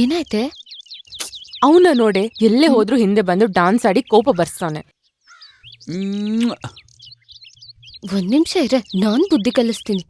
ಏನಾಯ್ತೆ? ಅವನ ನೋಡೆ ಎಲ್ಲೇ ಹೋದ್ರೂ ಹಿಂದೆ ಬಂದು ಡಾನ್ಸ್ ಆಡಿ ಕೋಪ ಬರ್ಸ್ತಾನೆ. ಒಂದ್ ನಿಮಿಷ ಇರ ನಾನ್ ಬುದ್ಧಿ ಕಲಿಸ್ತೀನಿ.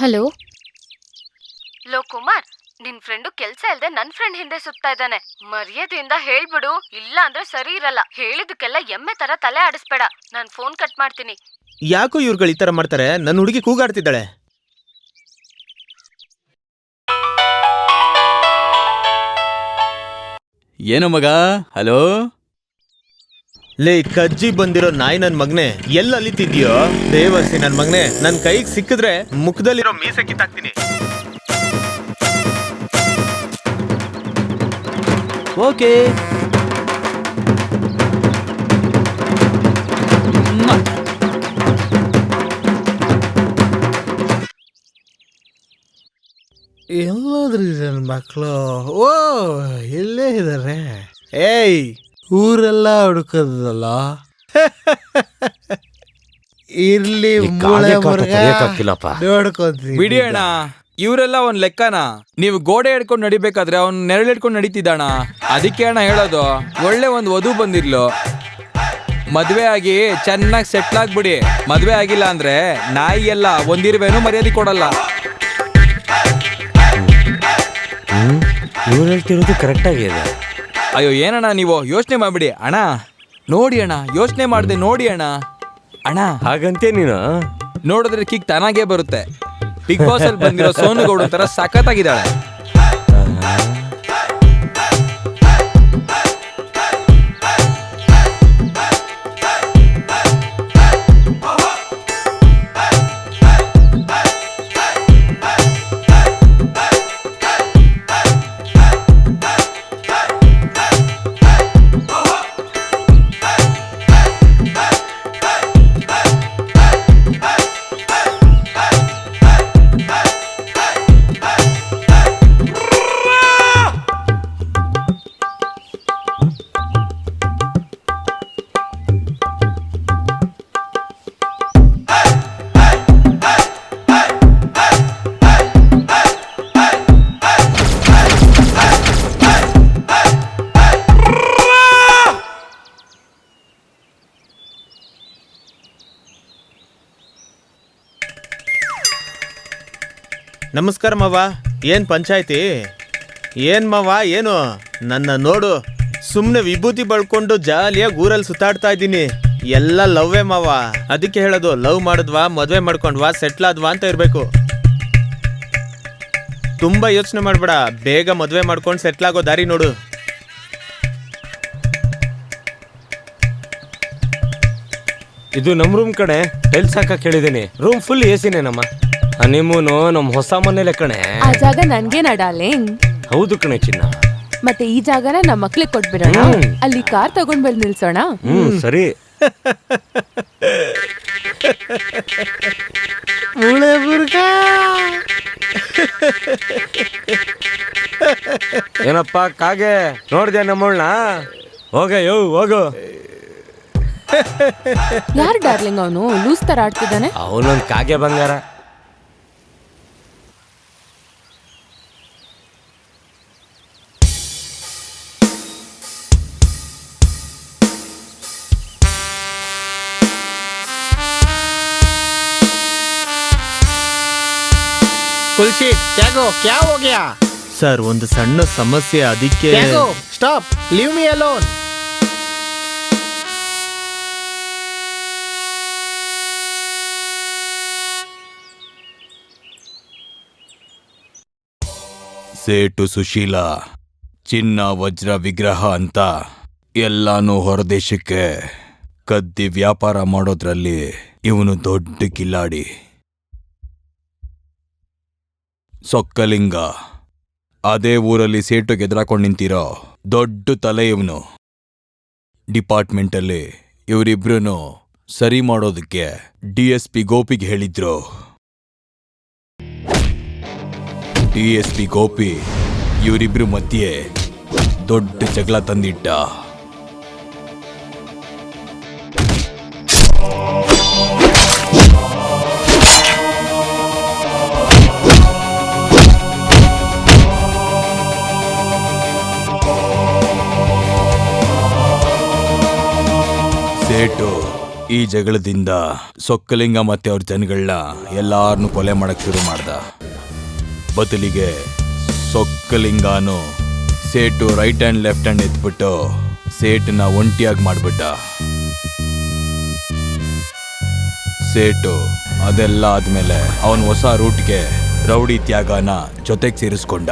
ಹಲೋ? ಲೋ ಕುಮಾರ್ ನಿನ್ ಫ್ರೆಂಡು ಕೆಲ್ಸ ಇಲ್ದೆ ನನ್ ಫ್ರೆಂಡ್ ಹಿಂದೆ ಸುತ್ತಾ ಇದ್ದಾನೆ. ಮರ್ಯಾದೆಯಿಂದ ಹೇಳ್ಬಿಡು ಇಲ್ಲ ಅಂದ್ರೆ ಸರಿ ಇರಲ್ಲ. ಹೇಳಿದಕ್ಕೆಲ್ಲ ಎಮ್ಮೆ ತರ ತಲೆ ಆಡಿಸ್ಬೇಡ. ನಾನ್ ಫೋನ್ ಕಟ್ ಮಾಡ್ತೀನಿ. ಯಾಕೋ ಇವ್ರುಗಳು ಈ ತರ ಮಾಡ್ತಾರೆ? ನನ್ನ ಹುಡುಗಿ ಕೂಗಾಡ್ತಿದ್ದಾಳೆ. ಏನೋ ಮಗ? ಹಲೋ ಲೇ ಕಜ್ಜಿ ಬಂದಿರೋ ನಾಯಿ ನನ್ ಮಗ್ನೆ ಎಲ್ಲ ಅಲಿತಿದ್ಯೋ ದೇವಸಿ ನನ್ ಮಗ್ನೆ ನನ್ ಕೈಗೆ ಸಿಕ್ಕಿದ್ರೆ ಮುಖದಲ್ಲಿರೋ ಮೀಸೆ ಕಿತ್ತಾಕ್ತೀನಿ. ಓಕೆ. ಎಲ್ಲಾದ್ರೂ ನನ್ನ ಮಕ್ಕಳು ಓ ಇಲ್ಲೇ ಇದ್ದಾರೆ? ಏಯ್. ಊರೆಲ್ಲ ಹುಡುಕದಲ್ಲ? ಇರ್ಲಿ ಮೂಳೆ ಮುರ್ಗ ನೋಡ್ಕೊಂತೀನಿ. ಬಿಡಿಯೋಣ ಇವರೆಲ್ಲ ಒಂದ್ ಲೆಕ್ಕನ? ನೀವು ಗೋಡೆ ಹಿಡ್ಕೊಂಡು ನಡಿಬೇಕಾದ್ರೆ ಅವ್ನ್ ನೆರಳು ಹಿಡ್ಕೊಂಡು ನಡೀತಿದ್ದಾಣ ಅದಕ್ಕೆ ಅಣ್ಣ ಹೇಳೋದು ಒಳ್ಳೆ ಒಂದು ವಧು ಬಂದಿರ್ಲು ಮದ್ವೆ ಆಗಿ ಚೆನ್ನಾಗಿ ಸೆಟ್ಲ್ ಆಗ್ಬಿಡಿ. ಮದ್ವೆ ಆಗಿಲ್ಲ ಅಂದ್ರೆ ನಾಯಿ ಎಲ್ಲ ಒಂದಿರ್ವೇನು ಮರ್ಯಾದೆ ಕೊಡಲ್ಲ. ಇವ್ರು ಹೇಳ್ತಿರೋದು ಕರೆಕ್ಟ್ ಆಗಿದೆ ಅಯ್ಯೋ ಏನಣ್ಣ ನೀವು? ಯೋಚನೆ ಮಾಡ್ಬಿಡಿ. ಅಣ್ಣ ನೋಡಿ ಅಣ್ಣ ಯೋಚನೆ ಮಾಡಿದೆ ನೋಡಿ ಅಣ್ಣ. ಅಣ್ಣ. ಹಾಗಂತೆ ನೀನು? ನೋಡಿದ್ರೆ ಕಿಕ್ ತಾನಾಗೇ ಬರುತ್ತೆ. ಬಿಗ್ ಬಾಸ್ ಅಲ್ಲಿ ಬಂದಿರೋ ಸೋನು ಗೌಡ ತರ ಸಖತ್ತಾಗಿದ್ದಾಳೆ ನಮಸ್ಕಾರ ಮಾವ. ಏನ್ ಪಂಚಾಯ್ತಿ? ಏನ್ ಮಾವ, ಏನು? ನನ್ನ ನೋಡು ಸುಮ್ಮನೆ ವಿಭೂತಿ ಬಳ್ಕೊಂಡು ಜಾಲಿಯಾಗಿ ಊರಲ್ಲಿ ಸುತ್ತಾಡ್ತಾ ಇದ್ದೀನಿ. ಎಲ್ಲ ಲವ್ವೇ ಮಾವ. ಅದಕ್ಕೆ ಹೇಳೋದು, ಲವ್ ಮಾಡಿದ್ವಾ, ಮದುವೆ ಮಾಡ್ಕೊಂಡ್ವಾ ಸೆಟ್ಲ್ ಆದ್ವಾ ಅಂತ ಇರಬೇಕು. ತುಂಬಾ ಯೋಚನೆ ಮಾಡ್ಬೇಡ, ಬೇಗ ಮದುವೆ ಮಾಡ್ಕೊಂಡು ಸೆಟ್ಲ್ ಆಗೋ ದಾರಿ ನೋಡು. ಇದು ನಮ್ಮ ರೂಮ್ ಕಡೆ ಟೈಲ್ಸ್ ಹಾಕಕ್ಕೆ ಹೇಳಿದ್ದೀನಿ ರೂಮ್ ಫುಲ್ ಎಸಿನೇ ನಮ್ಮ. ಹನಿಮೂನು ನಮ್ ಹೊಸ ಮನೇಲೆ ಕಣೆ. ಆ ಜಾಗ ನನ್ಗೆ ಡಾರ್ಲಿಂಗ್ ಹೌದು ಕಣೆ ಚಿನ್ನ. ಮತ್ತೆ ಈ ಜಾಗನ ನಮ್ಮ ಮಕ್ಳಿಗೆ ಕೊಟ್ಬಿಡೋಣ. ಹ್ಮ್. ಅಲ್ಲಿ ಕಾರ್ ತಗೊಂಡ್ ಬಂದ್ ನಿಲ್ಸೋಣ. ಹ್ಮ್ ಸರಿ. ಮೂಳೆ ಏನಪ್ಪ ಕಾಗೆ? ನೋಡ್ದೆ ನಮ್ಮಳ್ನ? ಹೋಗ ಯೋ ಹೋಗು. ಯಾರ್ ಡಾರ್ಲಿಂಗ್ ಅವನು? ಲೂಸ್ ತರ ಆಡ್ತಿದ್ದಾನೆ. ಅವನೊಂದು ಕಾಗೆ ಬಂಗಾರ. ಕುಲ್ಶಿ ತ್ಯಾಗೋ ಕ್ಯಾ ಹೋಗ್ಯಾ? ಸರ್ ಒಂದು ಸಣ್ಣ ಸಮಸ್ಯೆ ಅದಕ್ಕೆ ತ್ಯಾಗೋ ಸ್ಟಾಪ್ ಲೀವ್ ಮಿ ಅಲೋನ್. ಸೇಟು ಸುಶೀಲ ಚಿನ್ನ ವಜ್ರ ವಿಗ್ರಹ ಅಂತ ಎಲ್ಲಾನು ಹೊರದೇಶಕ್ಕೆ ಕದ್ದಿ ವ್ಯಾಪಾರ ಮಾಡೋದ್ರಲ್ಲಿ ಇವನು ದೊಡ್ಡ ಕಿಲಾಡಿ ಸೊಕ್ಕಲಿಂಗ. ಅದೇ ಊರಲ್ಲಿ ಸೇಟು ಗೆದ್ರಾಕೊಂಡು ನಿಂತಿರೋ ದೊಡ್ಡ ತಲೆ ಇವನು. ಡಿಪಾರ್ಟ್ಮೆಂಟಲ್ಲಿ ಇವರಿಬ್ರು ಸರಿ ಮಾಡೋದಕ್ಕೆ ಡಿ ಎಸ್ ಪಿ ಗೋಪಿಗೆ ಹೇಳಿದ್ರು. ಡಿ ಎಸ್ ಪಿ ಗೋಪಿ ಇವರಿಬ್ರು ಮಧ್ಯೆ ದೊಡ್ಡ ಜಗಳ ತಂದಿಟ್ಟ. ಸೇಟು ಈ ಜಗಳದಿಂದ ಸೊಕ್ಕಲಿಂಗ ಮತ್ತೆ ಅವ್ರ ಜನಗಳನ್ನ ಎಲ್ಲಾರನ್ನೂ ಕೊಲೆ ಮಾಡಕ್ ಶುರು ಮಾಡ್ದ. ಬದಲಿಗೆ ಸೊಕ್ಕಲಿಂಗಾನು ಸೇಟು ರೈಟ್ ಹ್ಯಾಂಡ್ ಲೆಫ್ಟ್ ಹ್ಯಾಂಡ್ ಎತ್ಬಿಟ್ಟು ಸೇಟನ್ನ ಒಂಟಿಯಾಗಿ ಮಾಡಿಬಿಟ್ಟ. ಸೇಟು ಅದೆಲ್ಲ ಆದ್ಮೇಲೆ ಅವನ್ ಹೊಸ ರೂಟ್ಗೆ ರೌಡಿ ತ್ಯಾಗನ ಜೊತೆಗೆ ಸೇರಿಸ್ಕೊಂಡ.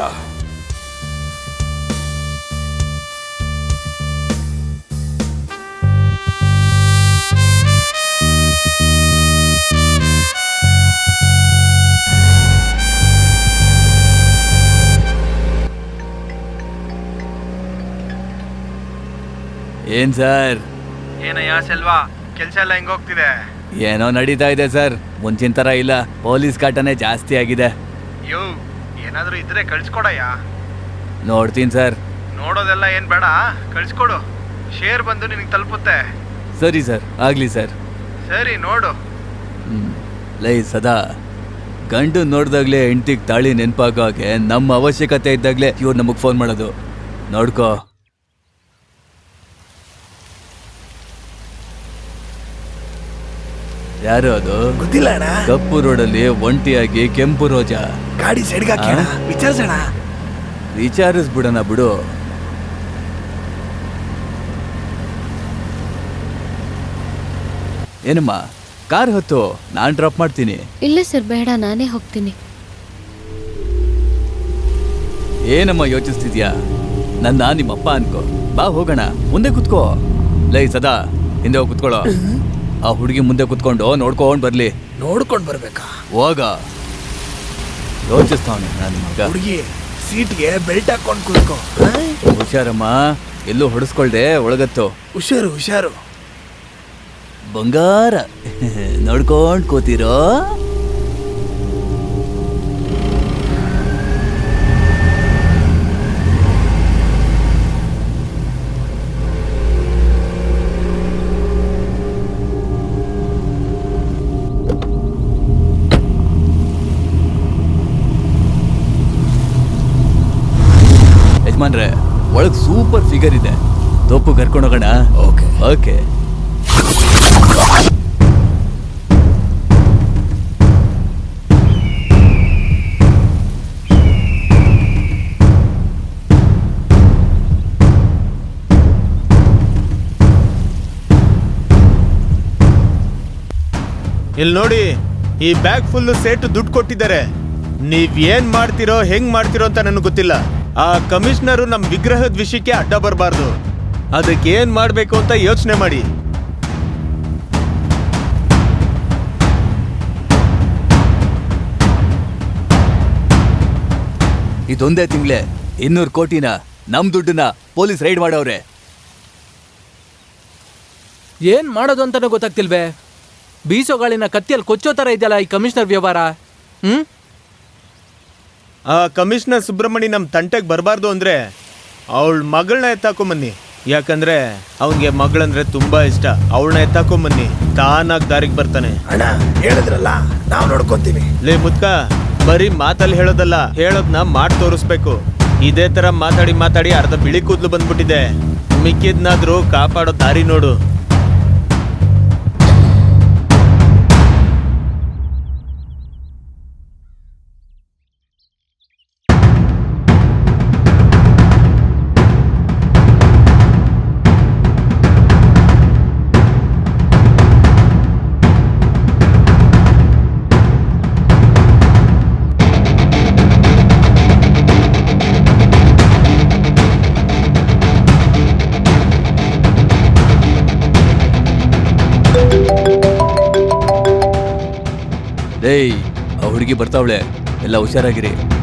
ಏನ್ ಸರ್? ಏನಯ್ಯ ಸೆಲ್ವಾ? ಕೆಲಸ ಎಲ್ಲ ಹೆಂಗೋಗ್ತಿದೆ ಏನೋ ನಡೀತಾ ಇದೆ ಸರ್. ಮುಂಚಿನ ತರ ಇಲ್ಲ. ಪೊಲೀಸ್ ಕಾಟನೇ ಜಾಸ್ತಿ ಆಗಿದೆ. ಯೋ ಏನಾದರೂ ಇದ್ರೆ ಕಳ್ಸ್ಕೊಡಯ್ಯ. ನೋಡ್ತೀನಿ ಸರ್. ನೋಡೋದೆಲ್ಲ ಏನ್ ಬೇಡ. ಕಳ್ಸ್ಕೊಡು. ಶೇರ್ ಬಂದು ನಿನಗೆ ತಲುಪುತ್ತೆ. ಸರಿ ಸರ್. ಆಗಲಿ ಸರ್. ಸರಿ ನೋಡು. ಹ್ಮ್. ಲೈ ಸದಾ. ಗಂಡು ನೋಡ್ದಾಗ್ಲೇ ಹೆಂಡ್ತಿಗೆ ತಾಳಿ ನೆನಪಾಗೋಕೆ ನಮ್ಮ ಅವಶ್ಯಕತೆ ಇದ್ದಾಗಲೇ ಇವ್ರು ನಮಗೆ ಫೋನ್ ಮಾಡೋದು. ನೋಡ್ಕೋ. ಯಾರು ಅದು? ಗೊತ್ತಿಲ್ಲ ಅಣ್ಣ. ಕಪ್ಪು ರೋಡಲ್ಲಿ ಒಂಟಿಯಾಗಿ ಕೆಂಪು ರೋಜಾ. ಗಾಡಿ ಸೈಡ್ಗೆ ಹಾಕಿ ಅಣ್ಣ ವಿಚಾರಿಸೋಣ. ವಿಚಾರಿಸ್ಬಿಡೋಣ ಬಿಡು. ಏನಮ್ಮ ಕಾರ್ ಹೊತ್ತು ನಾನ್ ಡ್ರಾಪ್ ಮಾಡ್ತೀನಿ. ಇಲ್ಲ ಸರ್ ಬೇಡ ನಾನೇ ಹೋಗ್ತೀನಿ. ಏನಮ್ಮ ಯೋಚಿಸ್ತಿದ್ಯಾ? ನನ್ನ ನಿಮ್ಮಪ್ಪ ಅನ್ಕೋ. ಬಾ ಹೋಗೋಣ ಮುಂದೆ ಕುತ್ಕೋ. ಲೈ ಸದಾ ಹಿಂದೆ ಹೋಗಿ ಕುತ್ಕೊಳ್ಳೋ. ಆ ಹುಡುಗಿ ಮುಂದೆ ಕುತ್ಕೊಂಡು ನೋಡ್ಕೊಂಡು ಬರ್ಲಿ. ನೋಡ್ಕೊಂಡು ಬರ್ಬೇಕಾ? ಹೋಗ. ಯೋಚಿಸ್ತಾವನೆ ನಾನು ಮಗ. ಹುಡುಗಿ ಸೀಟ್ಗೆ ಬೆಲ್ಟ್ ಹಾಕೊಂಡ್ ಕುತ್ಕೋ. ಹುಷಾರಮ್ಮ ಎಲ್ಲೂ ಹೊಡೆಸ್ಕೊಳ್ದೆ ಒಳಗತ್ತು. ಹುಷಾರು ಹುಷಾರು. ಬಂಗಾರ. ನೋಡ್ಕೊಂಡು ಕೂತಿರೋ. ಯಜಮಾನ್ರೆ ಒಳಗ್ ಸೂಪರ್ ಫಿಗರ್ ಇದೆ. ತೋಪು ಕರ್ಕೊಂಡು ಹೋಗೋಣ. ಓಕೆ ಓಕೆ ಇಲ್ಲಿ ನೋಡಿ ಈ ಬ್ಯಾಗ್ ಫುಲ್ ಸೇಟ್ ದುಡ್ಡು ಕೊಟ್ಟಿದ್ದಾರೆ. ನೀವ್ ಏನ್ ಮಾಡ್ತಿರೋ ಹೆಂಗ್ ಮಾಡ್ತಿರೋ ಅಂತ ನನಗೆ ಗೊತ್ತಿಲ್ಲ. ಆ ಕಮಿಷನರು ನಮ್ಮ ವಿಗ್ರಹದ ವಿಷಯಕ್ಕೆ ಅಡ್ಡ ಬರಬಾರ್ದು. ಅದಕ್ಕೆ ಏನ್ ಮಾಡಬೇಕು ಅಂತ ಯೋಚನೆ ಮಾಡಿ. ಇದೊಂದೇ ತಿಂಗಳೇ ಇನ್ನೂರು ಕೋಟಿನ ನಮ್ ದುಡ್ಡನ್ನ ಪೊಲೀಸ್ ರೈಡ್ ಮಾಡವ್ರೆ. ಏನ್ ಮಾಡೋದು ಅಂತಾನೆ ಗೊತ್ತಾಗ್ತಿಲ್ವೇ? ಬೀಸೋ ಗಾಳಿನ ಕತ್ತಿಯಲ್ಲಿ ಕೊಚ್ಚೋ ತರ ಇದೆಯಲ್ಲ ಈ ಕಮಿಷನರ್ ವ್ಯವಹಾರ? ಹ್ಮ್? ಆ ಕಮಿಷನರ್ ಸುಬ್ರಹ್ಮಣ್ಯ ನಮ್ಮ ತಂಟೆಗೆ ಬರಬಾರ್ದು ಅಂದರೆ ಅವಳ ಮಗಳನ್ನ ಎತ್ತಾಕೊಂಬನ್ನಿ. ಯಾಕಂದ್ರೆ ಅವನಿಗೆ ಮಗಳಂದ್ರೆ ತುಂಬಾ ಇಷ್ಟ. ಅವಳನ್ನ ಎತ್ತಾಕೊಂಬನ್ನಿ. ತಾನಾಗಿ ದಾರಿಗೆ ಬರ್ತಾನೆ. ಅಣ್ಣ ಹೇಳಿದ್ರಲ್ಲ ನಾವು ನೋಡ್ಕೊಂತೀವಿ. ಲೇ ಮುದ್ಕ ಬರೀ ಮಾತಲ್ಲಿ ಹೇಳೋದಲ್ಲ ಹೇಳೋದ್ನ ಮಾಡಿ ತೋರಿಸ್ಬೇಕು. ಇದೇ ತರ ಮಾತಾಡಿ ಮಾತಾಡಿ ಅರ್ಧ ಬಿಳಿ ಕೂದ್ಲು ಬಂದ್ಬಿಟ್ಟಿದೆ. ಮಿಕ್ಕಿದ್ನಾದ್ರೂ ಕಾಪಾಡೋ ದಾರಿ ನೋಡು. ಏಯ್ ಆ ಹುಡುಗಿ ಬರ್ತಾವಳೆ. ಎಲ್ಲ ಹುಷಾರಾಗಿರಿ.